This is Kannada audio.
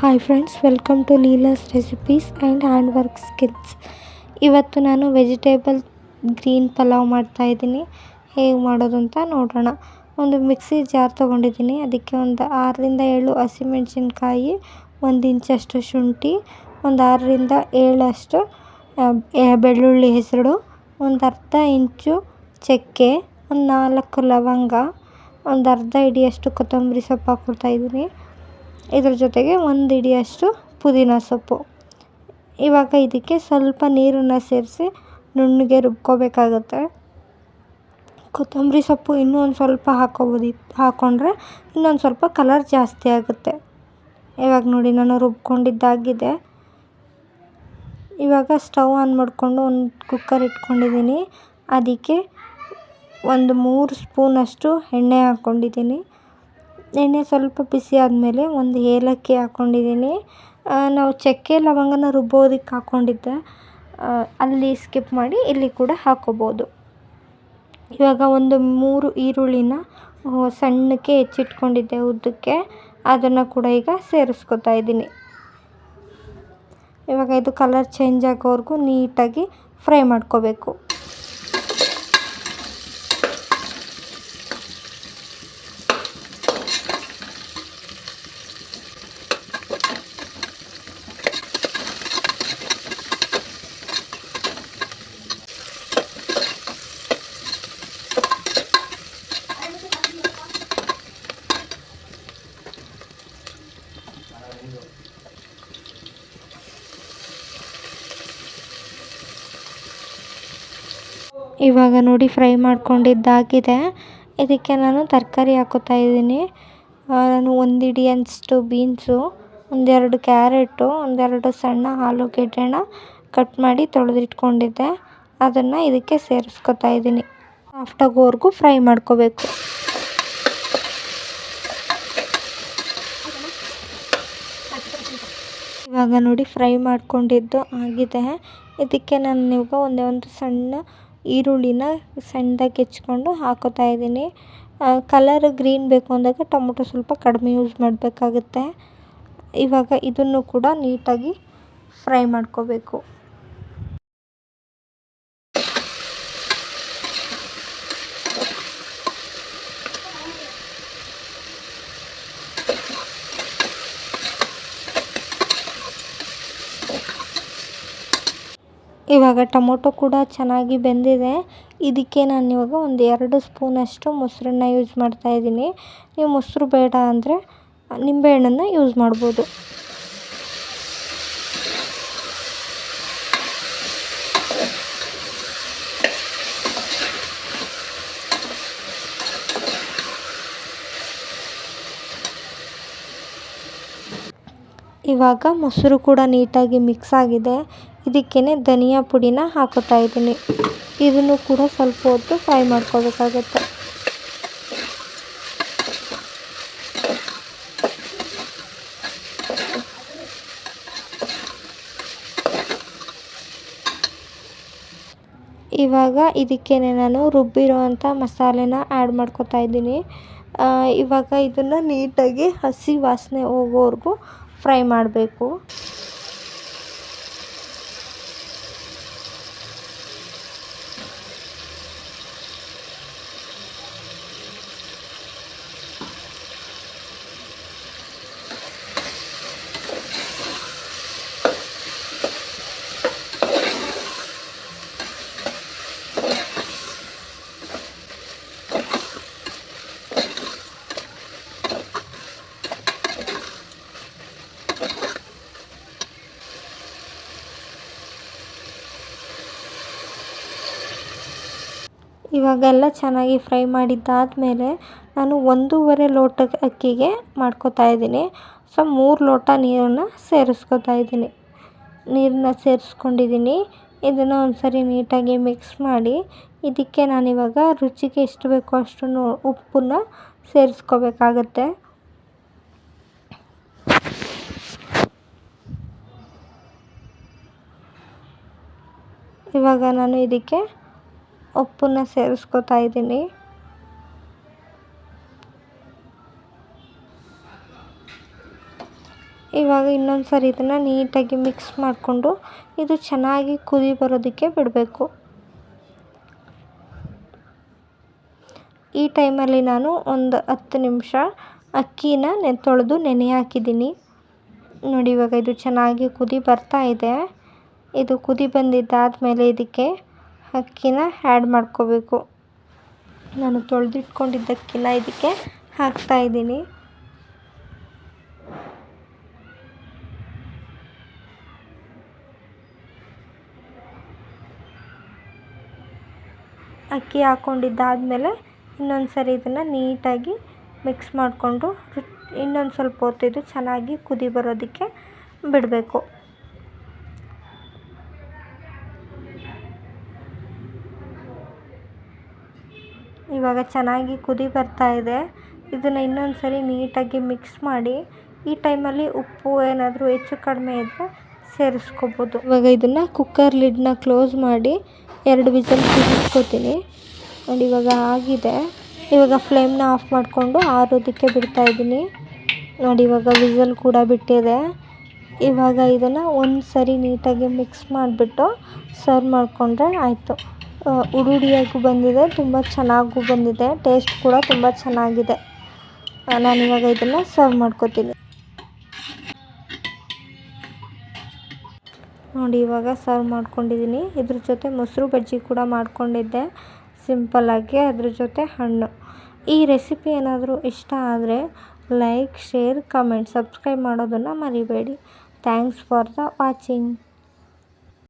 Hi friends welcome to Leela's recipes and hand work skills ಇವತ್ತು ನಾನು ವೆಜಿಟೇಬಲ್ ಗ್ರೀನ್ ಪಲಾವ್ ಮಾಡ್ತಾ ಮಾಡ್ತಾಯಿದ್ದೀನಿ ಹೇಗೆ ಮಾಡೋದು ಅಂತ ನೋಡೋಣ. ಒಂದು ಮಿಕ್ಸಿ ಜಾರ್ ತೊಗೊಂಡಿದ್ದೀನಿ. ಅದಕ್ಕೆ ಒಂದು ಆರರಿಂದ ಏಳು ಹಸಿಮೆಣಸಿನ್ಕಾಯಿ, ಒಂದು ಇಂಚಷ್ಟು ಶುಂಠಿ, ಒಂದು ಆರರಿಂದ ಏಳಷ್ಟು ಬೆಳ್ಳುಳ್ಳಿ ಹೆಸರು, ಒಂದು ಅರ್ಧ ಇಂಚು ಚಕ್ಕೆ, ಒಂದು ನಾಲ್ಕು ಲವಂಗ, ಒಂದು ಅರ್ಧ ಹಿಡಿಯಷ್ಟು ಕೊತ್ತಂಬರಿ ಸೊಪ್ಪು ಹಾಕ್ಕೊಳ್ತಾ ಇದ್ದೀನಿ. ಇದ್ರ ಜೊತೆಗೆ ಒಂದು ಹಿಡಿಯಷ್ಟು ಪುದೀನ ಸೊಪ್ಪು. ಇವಾಗ ಇದಕ್ಕೆ ಸ್ವಲ್ಪ ನೀರನ್ನು ಸೇರಿಸಿ ನುಣ್ಣಗೆ ರುಬ್ಕೋಬೇಕಾಗುತ್ತೆ. ಕೊತ್ತಂಬರಿ ಸೊಪ್ಪು ಇನ್ನೂ ಒಂದು ಸ್ವಲ್ಪ ಹಾಕೋಬೋದಿ ಹಾಕ್ಕೊಂಡ್ರೆ ಇನ್ನೊಂದು ಸ್ವಲ್ಪ ಕಲರ್ ಜಾಸ್ತಿ ಆಗುತ್ತೆ. ಇವಾಗ ನೋಡಿ ನಾನು ರುಬ್ಕೊಂಡಿದ್ದಾಗಿದೆ. ಇವಾಗ ಸ್ಟವ್ ಆನ್ ಮಾಡಿಕೊಂಡು ಒಂದು ಕುಕ್ಕರ್ ಇಟ್ಕೊಂಡಿದ್ದೀನಿ. ಅದಕ್ಕೆ ಒಂದು ಮೂರು ಸ್ಪೂನಷ್ಟು ಎಣ್ಣೆ ಹಾಕ್ಕೊಂಡಿದ್ದೀನಿ ಎಣ್ಣೆ ಸ್ವಲ್ಪ ಬಿಸಿ ಆದಮೇಲೆ ಒಂದು ಏಲಕ್ಕಿ ಹಾಕ್ಕೊಂಡಿದ್ದೀನಿ ನಾವು ಚಕ್ಕೆ ಲವಂಗನ ರುಬ್ಬೋದಕ್ಕೆ ಹಾಕ್ಕೊಂಡಿದ್ದೆ ಅಲ್ಲಿ ಸ್ಕಿಪ್ ಮಾಡಿ ಇಲ್ಲಿ ಕೂಡ ಹಾಕ್ಕೋಬೋದು ಇವಾಗ ಒಂದು ಮೂರು ಈರುಳ್ಳಿನ ಸಣ್ಣಕ್ಕೆ ಹೆಚ್ಚಿಟ್ಕೊಂಡಿದ್ದೆ ಉದ್ದಕ್ಕೆ. ಅದನ್ನು ಕೂಡ ಈಗ ಸೇರಿಸ್ಕೊತಾ ಇದ್ದೀನಿ. ಇವಾಗ ಇದು ಕಲರ್ ಚೇಂಜ್ ಆಗೋವರೆಗೂ ನೀಟಾಗಿ ಫ್ರೈ ಮಾಡ್ಕೋಬೇಕು. ಇವಾಗ ನೋಡಿ ಫ್ರೈ ಮಾಡ್ಕೊಂಡಿದ್ದಾಗಿದೆ. ಇದಕ್ಕೆ ನಾನು ತರಕಾರಿ ಹಾಕೋತಾ ಇದ್ದೀನಿ. ನಾನು ಒಂದು ಹಿಡಿಯಷ್ಟು ಬೀನ್ಸು ಒಂದೆರಡು ಕ್ಯಾರೆಟು ಒಂದೆರಡು ಸಣ್ಣ ಆಲೂಗೆಡ್ಡೆನ ಕಟ್ ಮಾಡಿ ತೊಳೆದಿಟ್ಕೊಂಡಿದ್ದೆ. ಅದನ್ನು ಇದಕ್ಕೆ ಸೇರಿಸ್ಕೊತಾ ಇದ್ದೀನಿ. ಸಾಫ್ಟ್ ಆಗೋವರೆಗೂ ಫ್ರೈ ಮಾಡ್ಕೋಬೇಕು. ಇವಾಗ ನೋಡಿ ಫ್ರೈ ಮಾಡಿಕೊಂಡಿದ್ದು ಆಗಿದೆ. ಇದಕ್ಕೆ ನಾನು ಇವಾಗ ಒಂದೇ ಒಂದು ಸಣ್ಣ ಈರುಳ್ಳಿನ ಸಣ್ಣದಾಗಿ ಹೆಚ್ಕೊಂಡು ಹಾಕೋತಾ ಇದ್ದೀನಿ. ಕಲರ್ ಗ್ರೀನ್ ಬೇಕು ಅಂದಾಗ ಟೊಮೊಟೊ ಸ್ವಲ್ಪ ಕಡಿಮೆ ಯೂಸ್ ಮಾಡಬೇಕಾಗುತ್ತೆ. ಇವಾಗ ಇದನ್ನು ಕೂಡ ನೀಟಾಗಿ ಫ್ರೈ ಮಾಡ್ಕೋಬೇಕು. ಇವಾಗ ಟೊಮೊಟೊ ಕೂಡ ಚೆನ್ನಾಗಿ ಬೆಂದಿದೆ. ಇದಕ್ಕೆ ನಾನು ಇವಾಗ ಒಂದು ಎರಡು ಸ್ಪೂನಷ್ಟು ಮೊಸರನ್ನ ಯೂಸ್ ಮಾಡ್ತಾಯಿದ್ದೀನಿ ನೀವು ಮೊಸರು ಬೇಡ ಅಂದರೆ ನಿಂಬೆಹಣ್ಣನ್ನು ಯೂಸ್ ಮಾಡ್ಬೋದು. ಇವಾಗ ಮೊಸರು ಕೂಡ ನೀಟಾಗಿ ಮಿಕ್ಸ್ ಆಗಿದೆ. ಇದಕ್ಕೇ ಧನಿಯಾ ಪುಡಿನ ಹಾಕೋತಾ ಇದ್ದೀನಿ. ಇದನ್ನು ಕೂಡ ಸ್ವಲ್ಪ ಹೊತ್ತು ಫ್ರೈ ಮಾಡ್ಕೋಬೇಕಾಗತ್ತೆ ಇವಾಗ ಇದಕ್ಕೇ ನಾನು ರುಬ್ಬಿರೋವಂಥ ಮಸಾಲೆನ ಆ್ಯಡ್ ಮಾಡ್ಕೋತಾ ಇದ್ದೀನಿ. ಇವಾಗ ಇದನ್ನು ನೀಟಾಗಿ ಹಸಿ ವಾಸನೆ ಹೋಗೋವರೆಗೂ ಫ್ರೈ ಮಾಡಬೇಕು. ಇವಾಗೆಲ್ಲ ಚೆನ್ನಾಗಿ ಫ್ರೈ ಮಾಡಿದ್ದಾದಮೇಲೆ ನಾನು ಒಂದೂವರೆ ಲೋಟ ಅಕ್ಕಿಗೆ ಮಾಡ್ಕೋತಾ ಇದ್ದೀನಿ. ಸೊ, ಮೂರು ಲೋಟ ನೀರನ್ನು ಸೇರಿಸ್ಕೋತಾ ಇದ್ದೀನಿ. ನೀರನ್ನ ಸೇರಿಸ್ಕೊಂಡಿದ್ದೀನಿ. ಇದನ್ನು ಒಂದ್ಸರಿ ನೀಟಾಗಿ ಮಿಕ್ಸ್ ಮಾಡಿ ಇದಕ್ಕೆ ನಾನಿವಾಗ ರುಚಿಗೆ ಎಷ್ಟು ಬೇಕೋ ಅಷ್ಟನ್ನು ಉಪ್ಪನ್ನು ಸೇರಿಸ್ಕೋಬೇಕಾಗತ್ತೆ. ಇವಾಗ ನಾನು ಇದಕ್ಕೆ ಉಪ್ಪನ್ನ ಸೇರಿಸ್ಕೊತಾ ಇದ್ದೀನಿ. ಇವಾಗ ಇನ್ನೊಂದು ಸರಿ ಇದನ್ನು ನೀಟಾಗಿ ಮಿಕ್ಸ್ ಮಾಡಿಕೊಂಡು ಇದು ಚೆನ್ನಾಗಿ ಕುದಿ ಬರೋದಕ್ಕೆ ಬಿಡಬೇಕು. ಈ ಟೈಮಲ್ಲಿ ನಾನು ಒಂದು ಹತ್ತು ನಿಮಿಷ ಅಕ್ಕಿನ ನೆ ತೊಳೆದು ನೆನೆ ಹಾಕಿದ್ದೀನಿ. ನೋಡಿ ಇವಾಗ ಇದು ಚೆನ್ನಾಗಿ ಕುದಿ ಬರ್ತಾ ಇದೆ. ಇದು ಕುದಿ ಬಂದಿದ್ದಾದಮೇಲೆ ಇದಕ್ಕೆ ಅಕ್ಕಿನ ಆ್ಯಡ್ ಮಾಡ್ಕೋಬೇಕು. ನಾನು ತೊಳೆದಿಟ್ಕೊಂಡಿದ್ದಕ್ಕಿನ ಇದಕ್ಕೆ ಹಾಕ್ತಾಯಿದ್ದೀನಿ ಅಕ್ಕಿ ಹಾಕ್ಕೊಂಡಿದ್ದಾದಮೇಲೆ ಇನ್ನೊಂದು ಸರಿ ಇದನ್ನು ನೀಟಾಗಿ ಮಿಕ್ಸ್ ಮಾಡಿಕೊಂಡು, ಇನ್ನೊಂದು ಸ್ವಲ್ಪ ಹೊತ್ತು ಇದು ಚೆನ್ನಾಗಿ ಕುದಿ ಬರೋದಕ್ಕೆ ಬಿಡಬೇಕು. ಇವಾಗ ಚೆನ್ನಾಗಿ ಕುದಿ ಬರ್ತಾ ಇದೆ. ಇದನ್ನು ಇನ್ನೊಂದು ಸರಿ ನೀಟಾಗಿ ಮಿಕ್ಸ್ ಮಾಡಿ ಈ ಟೈಮಲ್ಲಿ ಉಪ್ಪು ಏನಾದರೂ ಹೆಚ್ಚು ಕಡಿಮೆ ಇದ್ದರೆ ಸೇರಿಸ್ಕೋಬೋದು. ಇವಾಗ ಇದನ್ನು ಕುಕ್ಕರ್ ಲಿಡ್ನ ಕ್ಲೋಸ್ ಮಾಡಿ ಎರಡು ವಿಸಲ್ ಕುದಿಸ್ಕೋತೀನಿ. ನೋಡಿ ಇವಾಗ ಆಗಿದೆ. ಇವಾಗ ಫ್ಲೇಮ್ನ ಆಫ್ ಮಾಡಿಕೊಂಡು ಆರೋದಕ್ಕೆ ಬಿಡ್ತಾಯಿದ್ದೀನಿ ನೋಡಿ ಇವಾಗ ವಿಸಲ್ ಕೂಡ ಬಿಟ್ಟಿದೆ. ಇವಾಗ ಇದನ್ನು ಒಂದು ಸರಿ ನೀಟಾಗಿ ಮಿಕ್ಸ್ ಮಾಡಿಬಿಟ್ಟು ಸರ್ವ್ ಮಾಡಿಕೊಂಡ್ರೆ ಆಯಿತು. ಉಡುಡಿಯಾಗೂ ಬಂದಿದೆ, ತುಂಬ ಚೆನ್ನಾಗೂ ಬಂದಿದೆ ಟೇಸ್ಟ್ ಕೂಡ ತುಂಬ ಚೆನ್ನಾಗಿದೆ. ನಾನಿವಾಗ ಇದನ್ನು ಸರ್ವ್ ಮಾಡ್ಕೋತೀನಿ. ನೋಡಿ, ಇವಾಗ ಸರ್ವ್ ಮಾಡ್ಕೊಂಡಿದ್ದೀನಿ ಇದ್ರ ಜೊತೆ ಮೊಸರು ಬಜ್ಜಿ ಕೂಡ ಮಾಡ್ಕೊಂಡಿದ್ದೆ. ಸಿಂಪಲ್ಲಾಗಿ ಅದ್ರ ಜೊತೆ ಹಣ್ಣು. ಈ ರೆಸಿಪಿ ಏನಾದರೂ ಇಷ್ಟ ಆದರೆ ಲೈಕ್ ಶೇರ್ ಕಮೆಂಟ್ ಸಬ್ಸ್ಕ್ರೈಬ್ ಮಾಡೋದನ್ನು ಮರಿಬೇಡಿ. Thanks for the watching